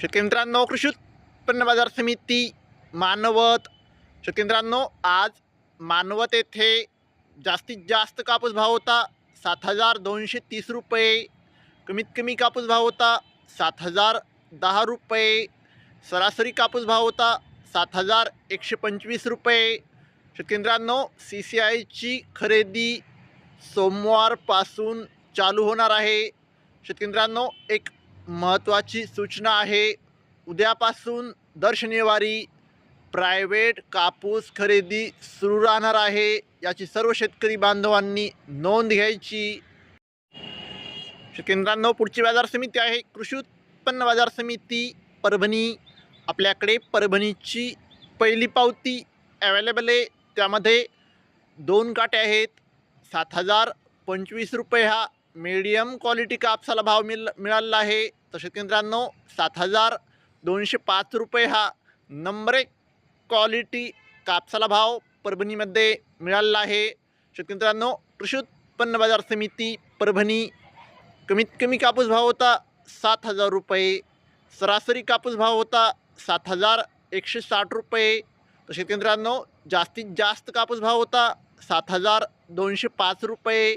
शेतकरी मित्रांनो कृषी उत्पन्न बाजार समिती मानवत. शेतकरी मित्रांनो आज मानवत येथे जास्तीत जास्त कापूस भाव होता सात हजार दोनशे तीस रुपये. कमीत कमी कापूस भाव होता सात हजार दहा रुपये. सरासरी कापूस भाव होता सात हजार एकशे पंचवीस रुपये. शेतकरी मित्रांनो सी सी आयची खरेदी सोमवारपासून चालू होणार आहे. शेतकरी मित्रांनो एक महत्त्वाची सूचना आहे. उद्यापासून दर शनिवारी प्रायव्हेट कापूस खरेदी सुरू राहणार आहे. याची सर्व शेतकरी बांधवांनी नोंद घ्यायची. केंद्रांनो पुढची बाजार समिती आहे. कृषी उत्पन्न बाजार समिती परभणी. आपल्याकडे परभणीची पहिली पावती अवेलेबल आहे. त्यामध्ये दोन काटे आहेत. सात हजार पंचवीस रुपये हा मीडियम क्वालिटी कापसाला भाव मिळ मिळालेला आहे. तर केंद्रांनो सात हजार दोनशे पाच रुपये हा नंबर एक क्वालिटी कापसाला भाव परभणीमध्ये मिळालेला आहे. शेतकरी कृषी उत्पन्न बाजार समिती परभणी कमीत कमी कापूस भाव होता सात हजार रुपये. सरासरी कापूस भाव होता सात हजार एकशे साठ रुपये. तर शेतकरी जास्तीत जास्त कापूस भाव होता सात हजार दोनशे पाच रुपये.